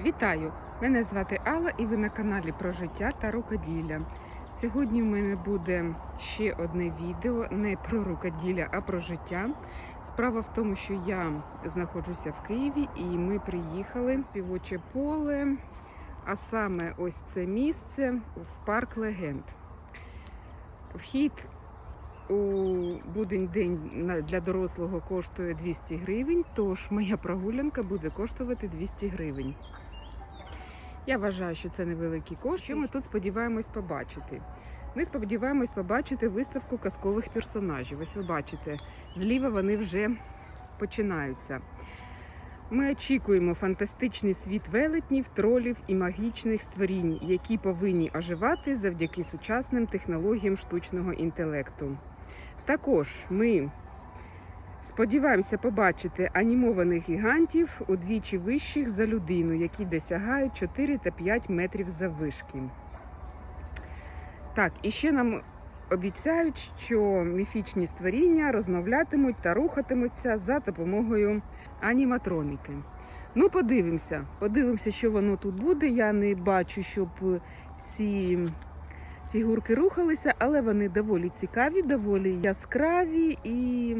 Вітаю! Мене звати Алла і ви на каналі про життя та рукоділля. Сьогодні в мене буде ще одне відео не про рукоділля, а про життя. Справа в тому, що я знаходжуся в Києві і ми приїхали в співоче поле, а саме ось це місце в парк легенд. Вхід у будень день для дорослого коштує 200 гривень, тож моя прогулянка буде коштувати 200 гривень. Я вважаю, що це невеликий кошт. Що ми тут сподіваємось побачити? Ми сподіваємось побачити виставку казкових персонажів. Ось ви бачите, зліва вони вже починаються. Ми очікуємо фантастичний світ велетнів, тролів і магічних створінь, які повинні оживати завдяки сучасним технологіям штучного інтелекту. Також ми сподіваємося побачити анімованих гігантів удвічі вищих за людину, які досягають 4 та 5 метрів заввишки. Так, і ще нам обіцяють, що міфічні створіння розмовлятимуть та рухатимуться за допомогою аніматроніки. Ну, подивимося, подивимося, що воно тут буде. Я не бачу, щоб ці фігурки рухалися, але вони доволі цікаві, доволі яскраві і.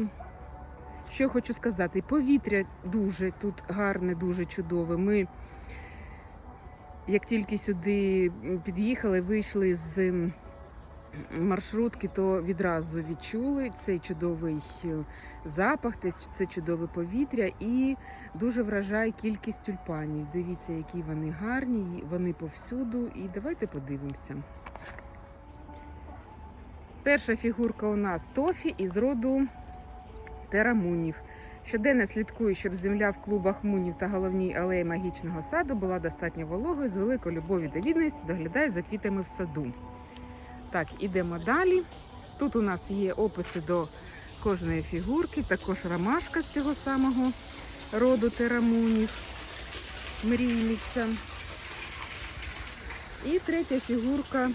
Що хочу сказати, повітря дуже тут гарне, дуже чудове. Ми, як тільки сюди під'їхали, вийшли з маршрутки, то відразу відчули цей чудовий е, запах, це чудове повітря і дуже вражає кількість тюльпанів. Дивіться, які вони гарні, вони повсюду. І давайте подивимося. Перша фігурка у нас Тофі із роду терамунів. Щоденно слідкую, щоб земля в клубах мунів та головній алеї магічного саду була достатньо вологою, з великою любов'ю та відданістю доглядаю за квітами в саду. Так, ідемо далі. Тут у нас є описи до кожної фігурки, також ромашка з цього самого роду терамунів, мрійниця. І третя фігурка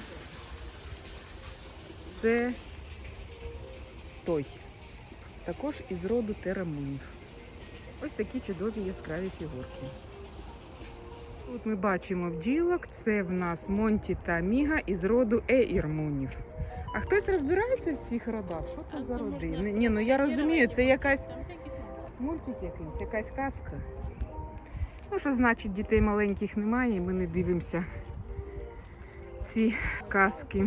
це той також із роду терамунів. Ось такі чудові яскраві фігурки. Тут ми бачимо бджілок, це в нас Монті та Міга із роду Еірмунів. А хтось розбирається в всіх родах? Що це за роди? Ні, ну я розумію, це якась мультик якийсь, якась казка. Ну, що значить, дітей маленьких немає, і ми не дивимося ці казки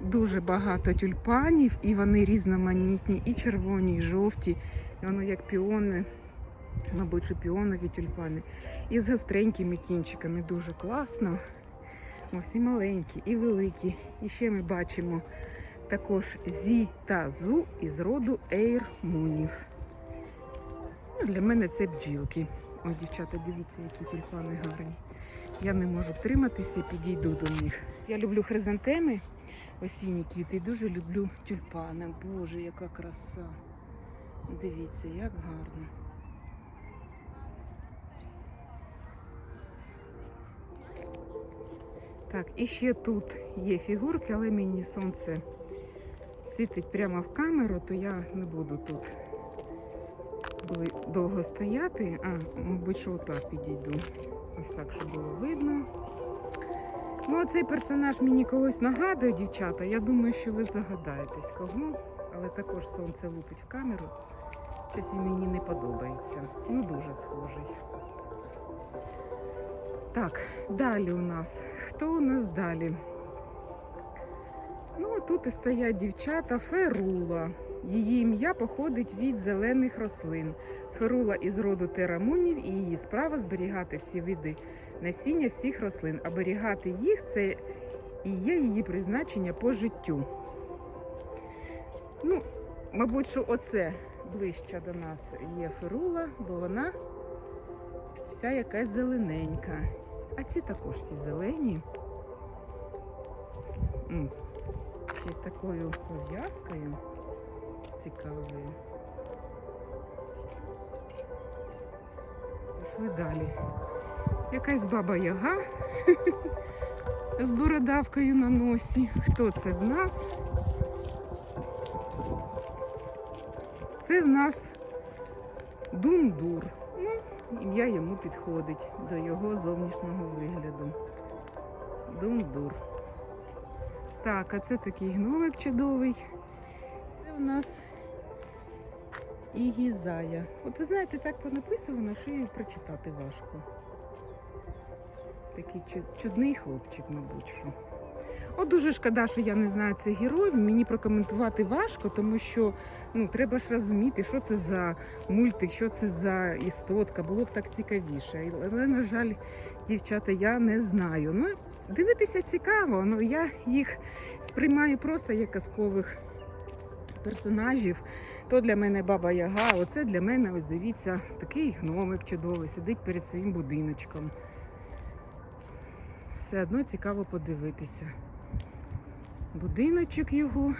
дуже багато тюльпанів, і вони різноманітні, і червоні, і жовті. І воно як піони, мабуть, що піонові тюльпани. І з гостренькими кінчиками дуже класно. Ось і маленькі, і великі. І ще ми бачимо також зі та зу із роду ейрмунів. Ну, для мене це бджілки. О, дівчата, дивіться, які тюльпани гарні. Я не можу втриматися і підійду до них. Я люблю хризантеми осінні квіти. І дуже люблю тюльпани. Боже, яка краса. Дивіться, як гарно. Так, і ще тут є фігурки, але мені сонце світить прямо в камеру, то я не буду тут довго стояти. А, мабуть, що отак підійду. Ось так, щоб було видно. Ну, цей персонаж мені когось нагадує, дівчата. Я думаю, що ви здогадаєтесь кого, але також сонце лупить в камеру. Щось він мені не подобається. Ну, дуже схожий. Так, далі у нас. Хто у нас далі? А тут і стоять дівчата Ферула. Її ім'я походить від зелених рослин. Ферула із роду терамунів і її справа зберігати всі види насіння всіх рослин. Оберігати їх це і є її призначення по життю. Ну, мабуть, що оце ближче до нас є ферула, бо вона вся якась зелененька. А ці також всі зелені. Ще з такою пов'язкою цікавою. Пішли далі. Якась баба Яга з бородавкою на носі. Хто це в нас? Це в нас дундур. Ну, ім'я йому підходить до його зовнішнього вигляду. Дундур. Так, а це такий гномик чудовий. Це у нас Ігізая. От ви знаєте, так понаписано, що і прочитати важко. Такий чудний хлопчик, мабуть. що. От дуже шкода, що я не знаю цих героїв. Мені прокоментувати важко, тому що ну, треба ж розуміти, що це за мультик, що це за істотка. Було б так цікавіше. Але, на жаль, дівчата, я не знаю. Ну, дивитися цікаво, але я їх сприймаю просто як казкових персонажів. То для мене баба Яга, оце для мене, ось дивіться, такий гномик чудовий, сидить перед своїм будиночком. Все одно цікаво подивитися. Будиночок його,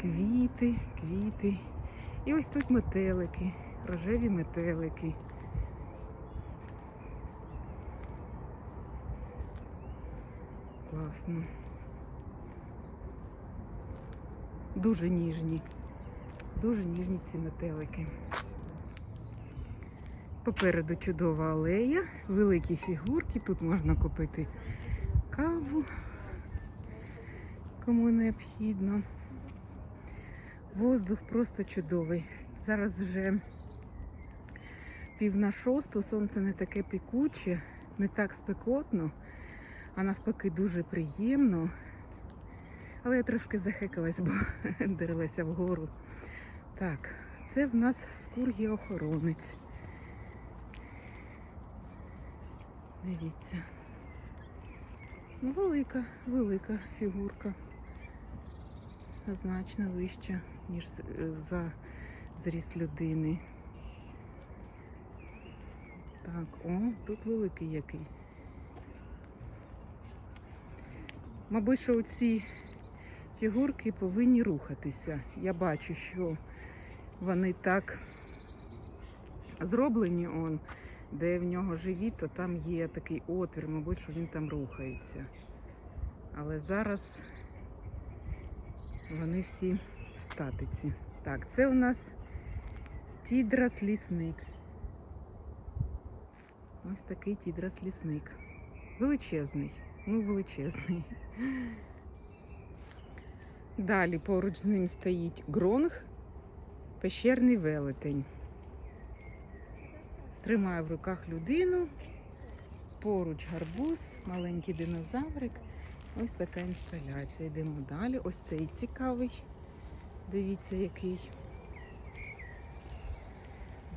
квіти, квіти. І ось тут метелики, рожеві метелики. Класно. Дуже ніжні. Дуже ніжні ці метелики. Попереду чудова алея, великі фігурки. Тут можна купити каву, кому необхідно. Воздух просто чудовий. Зараз вже пів на шосту, сонце не таке пекуче, не так спекотно, а навпаки дуже приємно. Але я трошки захекалась, бо дивилася вгору. Так, це в нас скургі охоронець. Дивіться. Ну, велика, велика фігурка. Значно вища, ніж за зріст людини. Так, о, тут великий який. Мабуть, що ці фігурки повинні рухатися. Я бачу, що вони так зроблені, он, де в нього живіт, то там є такий отвір, мабуть, що він там рухається. Але зараз вони всі в статиці. Так, це у нас тідрас лісник. Ось такий тідрас лісник. Величезний. Ну, величезний. Далі поруч з ним стоїть гронг, пещерний велетень. Тримає в руках людину. Поруч гарбуз, маленький динозаврик. Ось така інсталяція. Йдемо далі. Ось цей цікавий. Дивіться, який.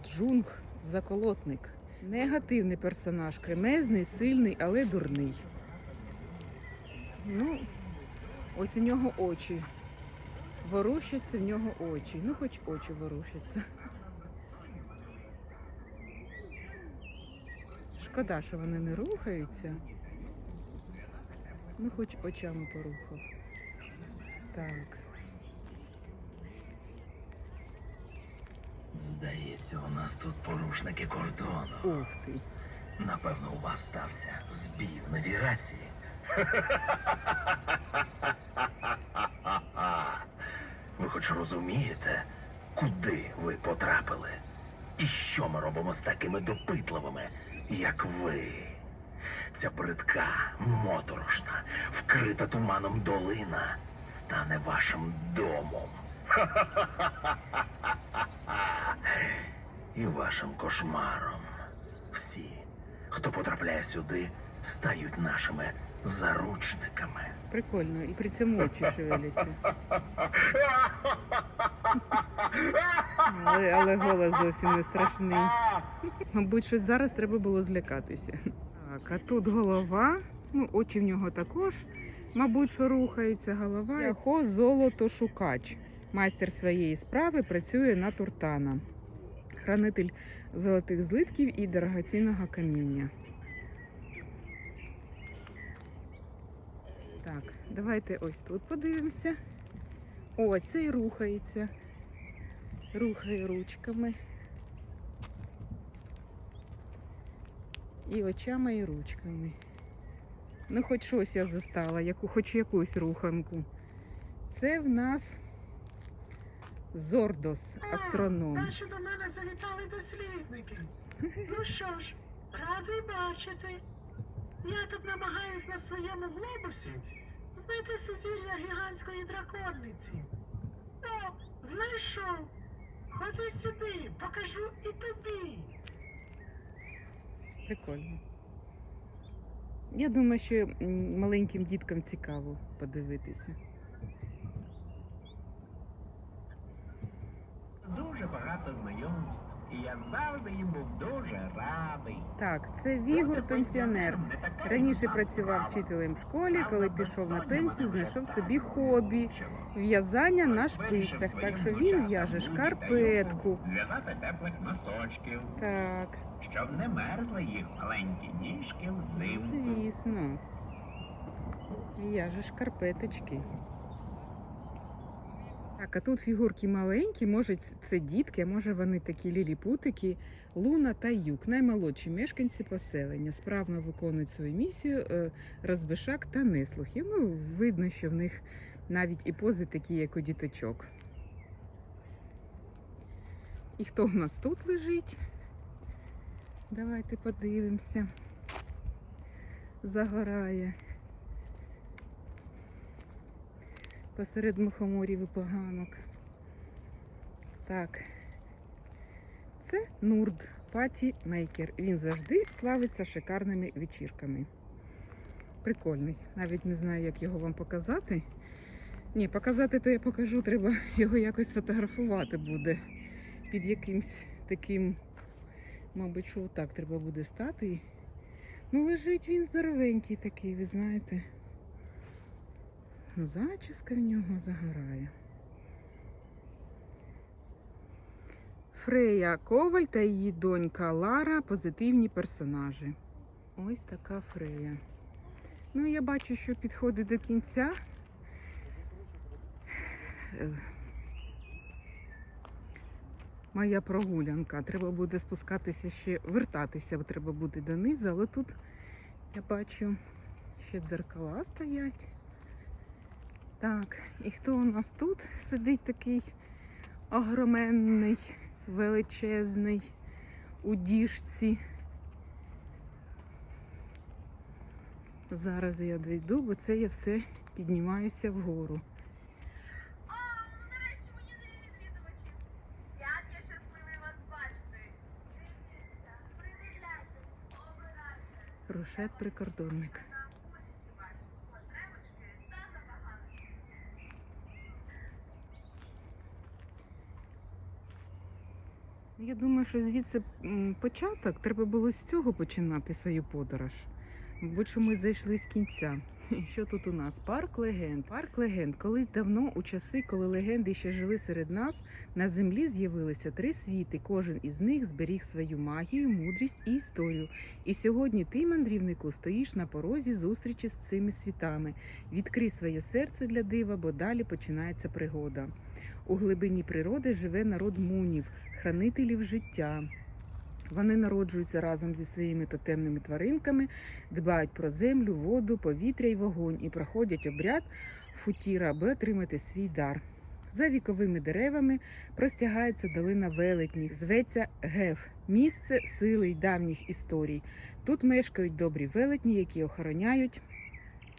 Джунг, заколотник. Негативний персонаж, кремезний, сильний, але дурний. Ну, ось у нього очі. Ворушаться в нього очі. Ну, хоч очі ворушаться. Шкода, що вони не рухаються. Ну, хоч очами порухав. Так. Здається, у нас тут порушники кордону. Ух ти. Напевно, у вас стався збій в навігації. Ви хоч розумієте, куди ви потрапили? І що ми робимо з такими допитливими, як ви? Ця бридка, моторошна, вкрита туманом долина стане вашим домом. І вашим кошмаром. Всі, хто потрапляє сюди, стають нашими заручниками. Прикольно. І при цьому очі шевеляться. Але, але голос зовсім не страшний. Мабуть, щось зараз треба було злякатися. Так, а тут голова. Ну, очі в нього також, мабуть, що рухаються голова. Його золото шукач. Майстер своєї справи працює на Туртана. Хранитель золотих злитків і дорогоцінного каміння. Так, давайте ось тут подивимося. О, цей рухається. Рухає ручками. І очами, і ручками. Ну, хоч щось я застала, яку, хоч якусь руханку. Це в нас Зордос, астроном. Наші до мене завітали дослідники. Ну що ж, радий бачити. Я тут намагаюсь на своєму глобусі знайти сузір'я гігантської дракониці. О, знайшов. Ходи сюди, покажу і тобі. Прикольно. Я думаю, що маленьким діткам цікаво подивитися. Дуже багато знайомств, і я завжди їм був дуже радий. Так, це Вігор пенсіонер. Раніше працював вчителем в школі, коли пішов на пенсію, знайшов собі хобі в'язання на шпицях. Так що він в'яже шкарпетку. Зв'язати теплих носочків, Так, щоб не мерзли їх маленькі ніжки взимку. звісно. В'яже шкарпеточки. Так, а тут фігурки маленькі, може це дітки, а може вони такі ліліпутики. Луна та Юк, наймолодші мешканці поселення, справно виконують свою місію е, розбишак та неслухів. Ну, видно, що в них навіть і пози такі, як у діточок. І хто в нас тут лежить? Давайте подивимося. Загорає. Посеред мухоморів і поганок. Так. Це Нурд Паті Мейкер. Він завжди славиться шикарними вечірками. Прикольний. Навіть не знаю, як його вам показати. Ні, показати то я покажу, треба його якось фотографувати буде. Під якимсь таким, мабуть, що отак треба буде стати. Ну, лежить він здоровенький такий, ви знаєте. Зачіска в нього загорає. Фрея Коваль та її донька Лара позитивні персонажі. Ось така Фрея. Ну, я бачу, що підходить до кінця. Моя прогулянка. Треба буде спускатися ще, вертатися треба буде донизу, але тут я бачу, ще дзеркала стоять. Так, і хто у нас тут сидить такий огроменний, величезний у діжці? Зараз я дійду, бо це я все піднімаюся вгору. О, ну нарешті мені нові відвідувачі. Як я щасливий вас бачити. Придивляйтесь, обирайте. Рушет прикордонник. На вулиці ваші потремочки та забаганки. Я думаю, що звідси початок треба було з цього починати свою подорож. Мабуть, що ми зайшли з кінця. Що тут у нас? Парк легенд. Парк легенд. Колись давно, у часи, коли легенди ще жили серед нас, на землі з'явилися три світи. Кожен із них зберіг свою магію, мудрість і історію. І сьогодні ти, мандрівнику, стоїш на порозі зустрічі з цими світами. Відкрий своє серце для дива, бо далі починається пригода. У глибині природи живе народ мунів, хранителів життя. Вони народжуються разом зі своїми тотемними тваринками, дбають про землю, воду, повітря і вогонь і проходять обряд футіра, аби отримати свій дар. За віковими деревами простягається долина велетніх, зветься Геф, місце сили й давніх історій. Тут мешкають добрі велетні, які охороняють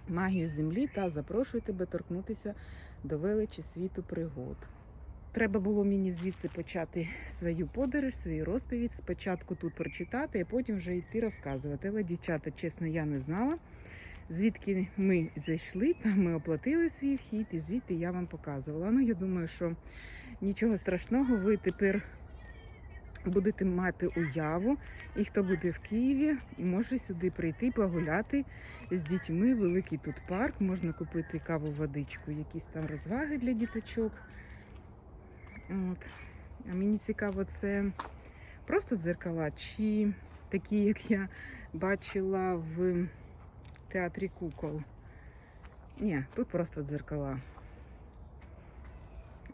магію землі та запрошують тебе торкнутися до величі світу пригод. Треба було мені звідси почати свою подорож, свою розповідь. Спочатку тут прочитати, а потім вже йти розказувати. Але, дівчата, чесно, я не знала, звідки ми зайшли, там ми оплатили свій вхід, і звідти я вам показувала. Ну, я думаю, що нічого страшного, ви тепер будете мати уяву. І хто буде в Києві, може сюди прийти, погуляти з дітьми. Великий тут парк, можна купити каву, водичку, якісь там розваги для діточок. От. А мені цікаво, це просто дзеркала, чи такі, як я бачила в театрі кукол. Ні, тут просто дзеркала.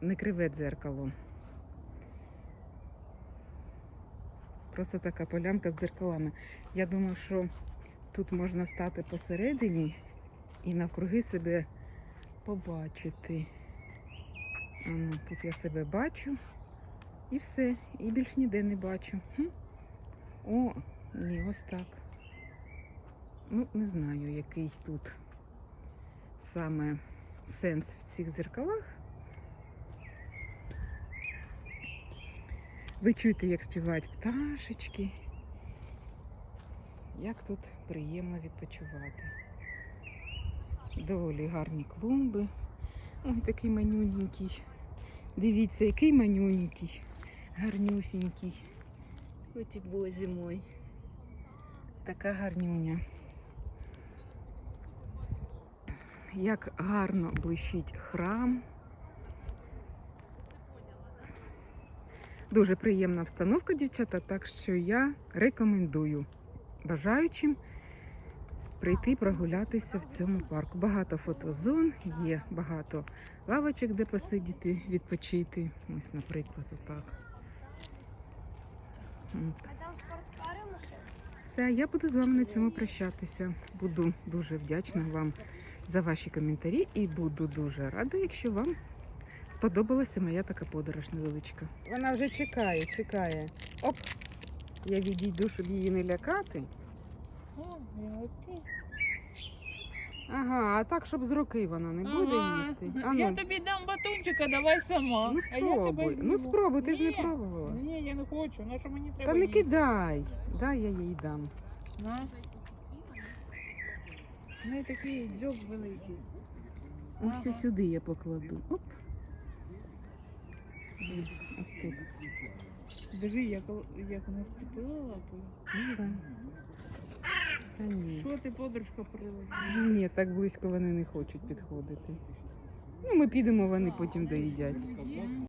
Не криве дзеркало. Просто така полянка з дзеркалами. Я думаю, що тут можна стати посередині і навкруги себе побачити. А ну, тут я себе бачу. І все. І більш ніде не бачу. Хм. О, ні, ось так. Ну, не знаю, який тут саме сенс в цих зеркалах. Ви чуєте, як співають пташечки. Як тут приємно відпочивати. Доволі гарні клумби. Ой, такий манюненький. Дивіться, який манюненький. Гарнюсінький. Оті бозі мой. Така гарнюня. Як гарно блищить храм. Дуже приємна обстановка, дівчата, так що я рекомендую бажаючим прийти прогулятися в цьому парку. Багато фотозон, є багато лавочок, де посидіти, відпочити. Ось, наприклад, отак. От. Все, я буду з вами на цьому прощатися. Буду дуже вдячна вам за ваші коментарі і буду дуже рада, якщо вам сподобалася моя така подорож невеличка. Вона вже чекає, чекає. Оп! Я відійду, щоб її не лякати. Ага, а так, щоб з руки вона не буде Ага. їсти. А Я ну, тобі дам батончика, давай сама. ну А я тебе спробуй. Ну спробуй, ти ж не Ні, пробувала. Ні, я не хочу. На що мені треба Та не їсти? кидай. Дай я їй дам. На. У неї такий дзьоб великий. Ось Ага. сюди я покладу. Оп. Ось тут. Диви, як, як наступила ступила лапою. Ну, да. Та ні. Що ти, подружка, прилетіла? Ні, так близько вони не хочуть підходити. Ну, ми підемо, вони потім доїдять.